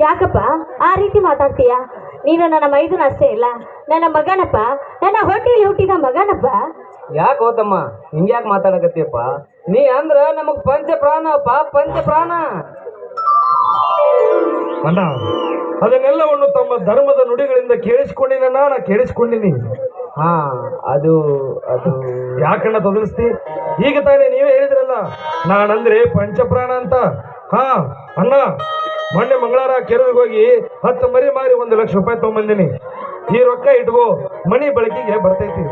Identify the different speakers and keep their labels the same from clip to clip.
Speaker 1: ಯಾಕಪ್ಪ? ಆ ರೀತಿ ಮಾತಾಡ್ತೀಯ? ನೀನು ನನ್ನ ಮೈದುನ ಅಷ್ಟೇ ಇಲ್ಲ. ನನ್ನ ಮಗನಪ್ಪ. ನನ್ನ ಹೊಟ್ಟೆಯಲ್ಲಿ ಹುಟ್ಟಿದ ಮಗನಪ್ಪ.
Speaker 2: ಯಾಕೆ ಹೋತಮ್ಮ? ಹಿಂಗ್ಯಾಕೆ ಮಾತಾಡಕತ್ತೀಯಪ್ಪ? ನೀ ಅಂದ್ರ ನಮಗ್ ಪಂಚ ಪ್ರಾಣ ಅಪ್ಪ ಪಂಚ ಪ್ರಾಣ
Speaker 3: ಅಣ್ಣ ಅದನ್ನೆಲ್ಲವನ್ನು ತಮ್ಮ ಧರ್ಮದ ನುಡಿಗಳಿಂದ ಕೇಳಿಸ್ಕೊಂಡಿನ ನಾ ಕೇಳಿಸ್ಕೊಂಡಿನಿ.
Speaker 2: ಹಾ ಅದು ಅದು.
Speaker 3: ಯಾಕಣ್ಣ ತೊದಲಿಸ್ತಿ? ಈಗ ತಾನೇ ನೀವೇ ಹೇಳಿದ್ರಲ್ಲ ನಾನಂದ್ರೆ ಪಂಚಪ್ರಾಣ ಅಂತ. ಹಾ ಅಣ್ಣ. ಮೊನ್ನೆ ಮಂಗಳವಾರ ಕೆರೆಗೆ ಹೋಗಿ ಹತ್ತು ಮರಿ ಮಾರಿ ಒಂದು ಲಕ್ಷ ರೂಪಾಯಿ ತಗೊಂಬಂದಿನಿ. ಈ ರೊಕ್ಕ ಇಟ್ಕೋ, ಮನಿ ಬಳಕೆಗೆ ಬರ್ತೈತಿ.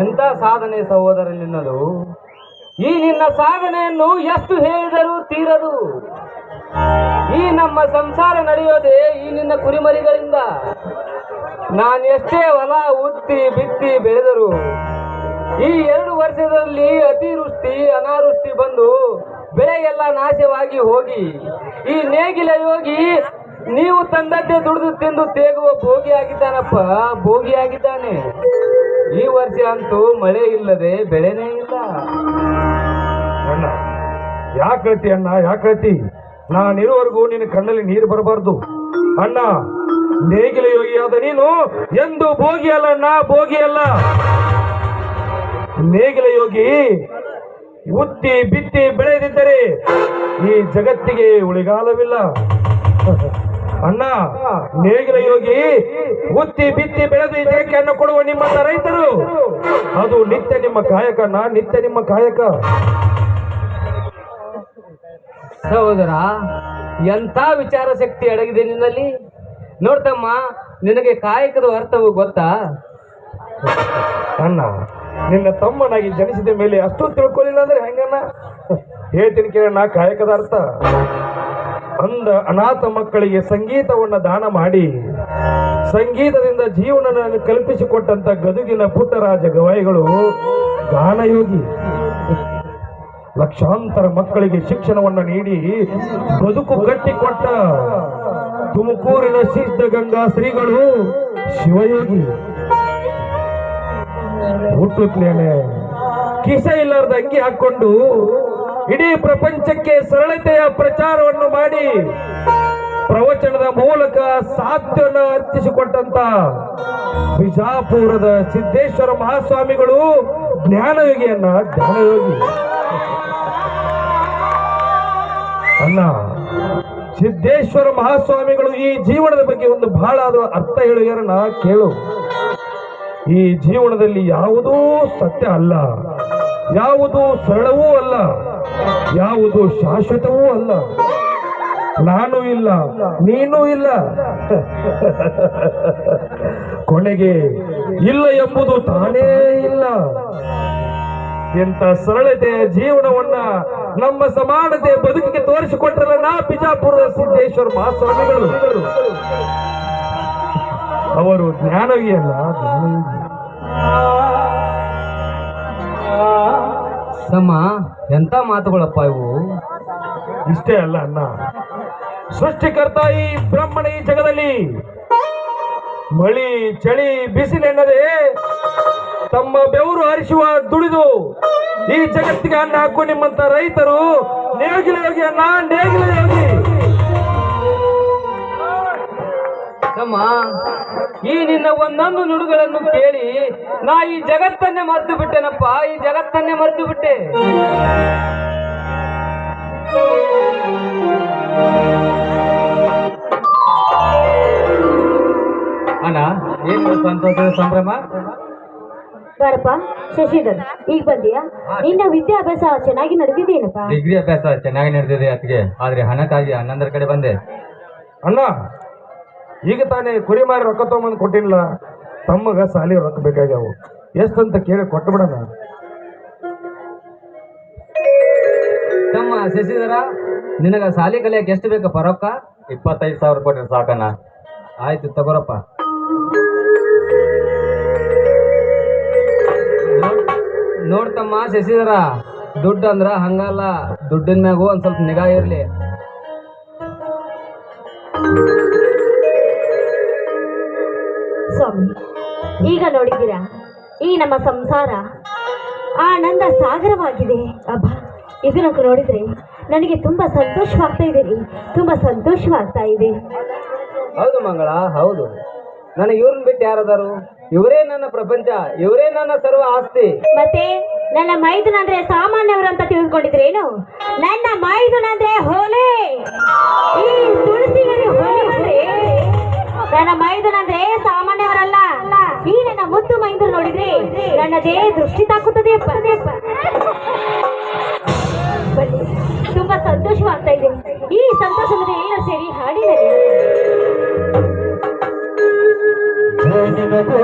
Speaker 2: ಎಂತ ಸಾಧನೆ ಸಹೋದರ ನಿನ್ನದು? ಈ ನಿನ್ನ ಸಾಧನೆಯನ್ನು ಎಷ್ಟು ಹೇಳಿದರೂ ತೀರದು. ಈ ನಮ್ಮ ಸಂಸಾರ ನಡೆಯೋದೆ ಈ ನಿನ್ನ ಕುರಿಮರಿಗಳಿಂದ. ನಾನು ಎಷ್ಟೇ ಹೊಲ, ಉತ್ತಿ, ಬಿತ್ತಿ ಬೆಳೆದರು ಈ ಎರಡು ವರ್ಷದಲ್ಲಿ ಅತಿವೃಷ್ಟಿ, ಅನಾವೃಷ್ಟಿ ಬಂದು ಬೆಳೆಗೆಲ್ಲ ನಾಶವಾಗಿ ಹೋಗಿ. ಈ ನೇಗಿಲ ಯೋಗಿ ನೀವು ತಂದದ್ದೇ ದುಡಿದು ತಿಂದು ತೇಗುವ ಭೋಗಿ ಆಗಿದ್ದಾನಪ್ಪ, ಭೋಗಿ ಆಗಿದ್ದಾನೆ. ಈ ವರ್ಷ ಅಂತೂ ಮಳೆ ಇಲ್ಲದೆ ಬೆಳೆನೇ ಇಲ್ಲ.
Speaker 3: ಅಣ್ಣ, ಯಾಕೆ ಹೇಳ್ತಿ ಅಣ್ಣ, ಯಾಕೆ ಹೇಳ್ತಿ? ನಾನಿರುವವರೆಗೂ ನಿನ್ನ ಕಣ್ಣಲ್ಲಿ ನೀರು ಬರಬಾರ್ದು. ಅಣ್ಣ, ನೇಗಿಲ ಯೋಗಿಯಾದ ನೀನು ಎಂದು ಭೋಗಿ ಅಲ್ಲ ಅಣ್ಣ ಭೋಗಿ ಅಲ್ಲ ನೇಗಿಲ ಯೋಗಿ ಉತ್ತಿ ಬಿತ್ತಿ ಬೆಳೆದಿದ್ದರೆ ಈ ಜಗತ್ತಿಗೆ ಉಳಿಗಾಲವಿಲ್ಲ. ಅಣ್ಣ ನೇಗಿಲ ಯೋಗಿ ಉತ್ತಿ ಬಿತ್ತಿ ಬೆಳೆದು ಈ ಜಗಕ್ಕೆ ಅನ್ನ ಕೊಡುವ ನಿಮ್ಮ ರೈತರು ಅದು ನಿತ್ಯ ನಿಮ್ಮ ಕಾಯಕ ಅಣ್ಣ ನಿತ್ಯ ನಿಮ್ಮ ಕಾಯಕ.
Speaker 2: ಸಹೋದರ ಎಂಥ ವಿಚಾರ ಶಕ್ತಿ ಅಡಗಿದೆ ನಿನ್ನಲ್ಲಿ? ನೋಡ್ತಮ್ಮ ನಿನಗೆ ಕಾಯಕದ ಅರ್ಥವು ಗೊತ್ತಾ?
Speaker 3: ಅಣ್ಣ ನಿನ್ನ ತಮ್ಮನಾಗಿ ಜನಿಸಿದ ಮೇಲೆ ಅಷ್ಟು ತಿಳ್ಕೊಳ್ಳಿಲ್ಲ ಅಂದ್ರೆ ಹೆಂಗನ್ನ ಹೇಳ್ತೀನಿ ನಾ ಕಾಯಕದ ಅರ್ಥ ಅಂದ ಅನಾಥ ಮಕ್ಕಳಿಗೆ ಸಂಗೀತವನ್ನ ದಾನ ಮಾಡಿ, ಸಂಗೀತದಿಂದ ಜೀವನವನ್ನು ಕಲ್ಪಿಸಿಕೊಟ್ಟಂತ ಗದುಗಿನ ಪುಟ್ಟರಾಜ ಗವಾಯಿಗಳು ಗಾನಯೋಗಿ. ಲಕ್ಷಾಂತರ ಮಕ್ಕಳಿಗೆ ಶಿಕ್ಷಣವನ್ನು ನೀಡಿ ಬದುಕು ಕಟ್ಟಿಕೊಟ್ಟ ತುಮಕೂರಿನ ಸಿದ್ಧಗಂಗಾ ಶ್ರೀಗಳು ಶಿವಯೋಗಿ. ಹುಟ್ಟುತ್ತಲೇನೆ ಕಿಸ ಇಲ್ಲದ ಅಂಗಿ ಹಾಕೊಂಡು ಇಡೀ ಪ್ರಪಂಚಕ್ಕೆ ಸರಳತೆಯ ಪ್ರಚಾರವನ್ನು ಮಾಡಿ ಪ್ರವಚನದ ಮೂಲಕ ಸಾಧ್ಯವನ್ನು ಅರ್ಪಿಸಿಕೊಟ್ಟಂತ ಬಿಜಾಪುರದ ಸಿದ್ದೇಶ್ವರ ಮಹಾಸ್ವಾಮಿಗಳು ಜ್ಞಾನಯೋಗಿಯನ್ನ, ಜ್ಞಾನಯೋಗಿ. ಅಣ್ಣ ಸಿದ್ದೇಶ್ವರ ಮಹಾಸ್ವಾಮಿಗಳು ಈ ಜೀವನದ ಬಗ್ಗೆ ಒಂದು ಬಹಳ ಅರ್ಥ ಹೇಳುವುದನ್ನ ಕೇಳು. ಈ ಜೀವನದಲ್ಲಿ ಯಾವುದೂ ಸತ್ಯ ಅಲ್ಲ, ಯಾವುದು ಸರಳವೂ ಅಲ್ಲ, ಯಾವುದು ಶಾಶ್ವತವೂ ಅಲ್ಲ. ನಾನು ಇಲ್ಲ, ನೀನು ಇಲ್ಲ. ಕೊನೆಗೆ ಇಲ್ಲ ಎಂಬುದು ತಾನೇ ಇಲ್ಲ. ಎಂತ ಸರಳತೆಯ ಜೀವನವನ್ನ ನಮ್ಮ ಸಮಾನತೆ ಬದುಕಿಗೆ ತೋರಿಸಿಕೊಟ್ಟರಲ್ಲ ನಾ ಬಿಜಾಪುರದ ಸಿದ್ದೇಶ್ವರ ಮಹಾಸ್ವಾಮಿಗಳು. ಅವರು ಜ್ಞಾನವಿಯಲ್ಲ ಅಲ್ಲ
Speaker 2: ತಮ್ಮ ಎಂತ ಮಾತುಗಳಪ್ಪ ಇವು?
Speaker 3: ಇಷ್ಟೇ ಅಲ್ಲ ಅಣ್ಣ. ಸೃಷ್ಟಿಕರ್ತ ಈ ಬ್ರಾಹ್ಮಣ ಈ ಜಗದಲ್ಲಿ ಮಳಿ ಚಳಿ ಬಿಸಿಲೆನ್ನದೆ ತಮ್ಮ ಬೆವರು ಹರಿಸುವ ದುಡಿದು ಈ ಜಗತ್ತಿಗೆ ಅನ್ನ ಹಾಕು ನಿಮ್ಮಂತ ರೈತರು ನೇಗಿಲ ಯೋಗಿ ಅನ್ನ ನೇಗಿಲ ಯೋಗಿ
Speaker 2: ತಮ್ಮ ಈ ನಿನ್ನ ಒಂದೊಂದು ನುಡುಗಳನ್ನು ಕೇಳಿ ನಾ ಈ ಜಗತ್ತನ್ನೇ ಮರೆತು ಬಿಟ್ಟೆನಪ್ಪ ಈ ಜಗತ್ತನ್ನೇ ಮರೆತು ಬಿಟ್ಟೆ. ಅಣ್ಣ ಏನು ಸಂತೋಷದ ಸಂಭ್ರಮ?
Speaker 1: ಬಾರಪ್ಪ ಶಶಿಧರ್ ಈಗ ಬಂದಿಯಾ? ನಿನ್ನ ವಿದ್ಯಾಭ್ಯಾಸ ಚೆನ್ನಾಗಿ ನಡೆದಿದ್ದೇನಪ್ಪ
Speaker 2: ಡಿಗ್ರಿ ಅಭ್ಯಾಸ ಚೆನ್ನಾಗಿ ನಡೆದಿದೆ ಅದಕ್ಕೆ ಆದ್ರೆ ಹಣಕ್ಕಾಗಿ ಹನ್ನೊಂದರ ಕಡೆ ಬಂದೆ.
Speaker 3: ಅಣ್ಣ ಈಗ ತಾನೇ ಕುರಿ ಮಾರಿ ರೊಕ್ಕ ತಗೊಂಬಂದು ಕೊಟ್ಟಿಲ್ಲ ತಮ್ಮಗ ಸಾಲಿ ರೊಕ್ಕ ಬೇಕಾಗ್ಯಾವು. ಎಷ್ಟಂತ ಕೇಳಿ ಕೊಟ್ಟು ಬಿಡೋಣ
Speaker 2: ತಮ್ಮ ಶಶಿಧರ ನಿನಗ ಸಾಲಿ ಕಲಿಯಕ್ಕೆ ಎಷ್ಟು ಬೇಕಪ್ಪ ರೊಕ್ಕ? ಇಪ್ಪತ್ತೈದು ಸಾವಿರ ರೂಪಾಯಿ ಸಾಕಣ್ಣ. ಆಯ್ತು ತಗೋರಪ್ಪ. ನೋಡ್- ನೋಡ್ತಮ್ಮ ಶಶಿಧರ ದುಡ್ಡು ಅಂದ್ರ ಹಂಗಲ್ಲ ದುಡ್ಡಿನ ಮ್ಯಾಗೂ ಒಂದ್ ಸ್ವಲ್ಪ ನಿಗಾ ಇರ್ಲಿ.
Speaker 1: ಸ್ವಾಮಿ ಈಗ ನೋಡಿದ್ದೀರಾ? ಈ ನಮ್ಮ ಸಂಸಾರ ಆನಂದ ಸಾಗರವಾಗಿದೆ. ಅಬ್ಬ ಇದನ್ನು ನೋಡಿದ್ರೆ ನನಗೆ ತುಂಬಾ ಸಂತೋಷವಾಗ್ತಾ ಇದೆ ರೀ. ತುಂಬಾ ಸಂತೋಷವಾಗ್ತಾ ಇದೆ.
Speaker 2: ಹೌದು ಮಂಗಳ ಹೌದು. ನನಗೆ ಇವ್ರನ್ನ ಬಿಟ್ಟು ಯಾರದಾರು? ಇವರೇ ನನ್ನ ಪ್ರಪಂಚ ಇವರೇ ನನ್ನ ಸರ್ವ ಆಸ್ತಿ.
Speaker 1: ಮತ್ತೆ ನನ್ನ ಮೈದುನ ಅಂದ್ರೆ ಸಾಮಾನ್ಯವರು ಅಂತ ತಿಳ್ಕೊಂಡಿದ್ರೇನು? ನನ್ನ ಮೈದುನ ಅಂದ್ರೆ ಹೋಲೆ. ಈ ತುಳಸಿಗರಿ ಹೋಲೆ ನನ್ನ ಮೈದುನ ಅಂದ್ರೆ ಸಾಮಾನ್ಯವರಲ್ಲ. ಈ ನನ್ನ ಮುದ್ದು ಮೈದು ನೋಡಿದ್ರೆ ನನ್ನದೇ ದೃಷ್ಟಿ ತಾಕುತ್ತದೆ ತುಂಬಾ ಸಂತೋಷವಾಗ್ತಾ ಇದೆ. ಈ ಸಂತೋಷದಲ್ಲಿ ಎಲ್ಲ ಸೇರಿ ಹಾಡಿದರೆ.
Speaker 4: ಮನಗಳು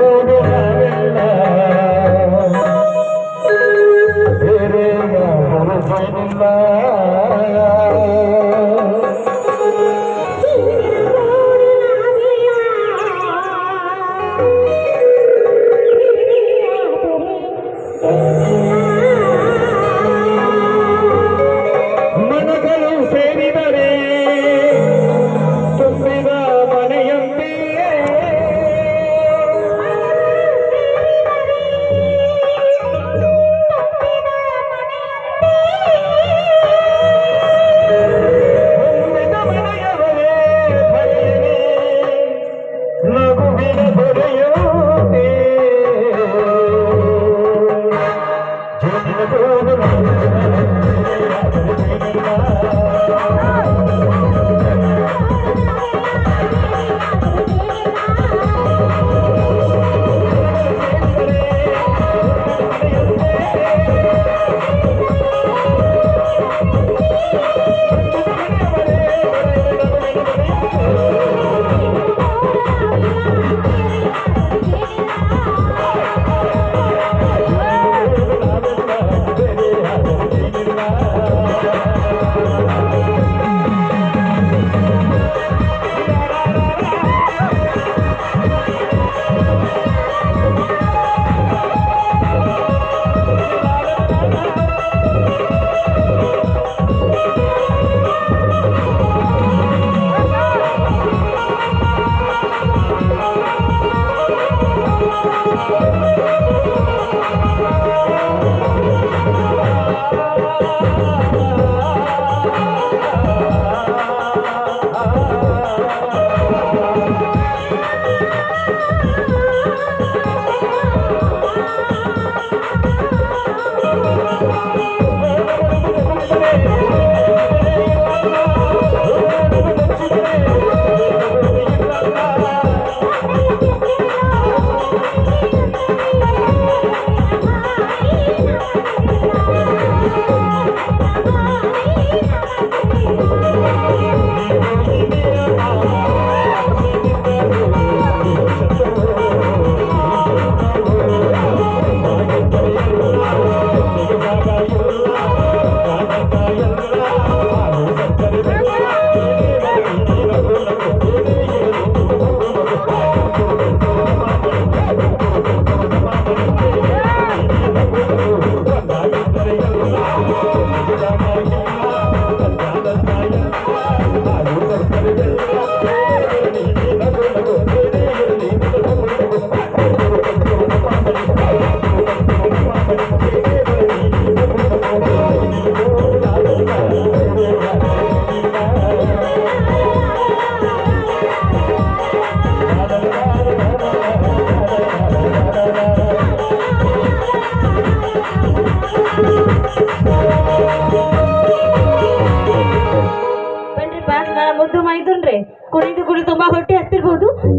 Speaker 1: Oh,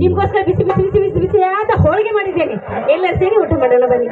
Speaker 1: ನಿಮ್ಗೋಸ್ಕರ ಬಿಸಿ ಬಿಸಿ ಬಿಸಿ ಬಿಸಿ ಬಿಸಿ ಆದ ಹೋಳಿಗೆ ಮಾಡಿದ್ದೇನೆ. ಎಲ್ಲ ಸೇರಿ ಊಟ ಮಾಡೋಣ ಬನ್ನಿ.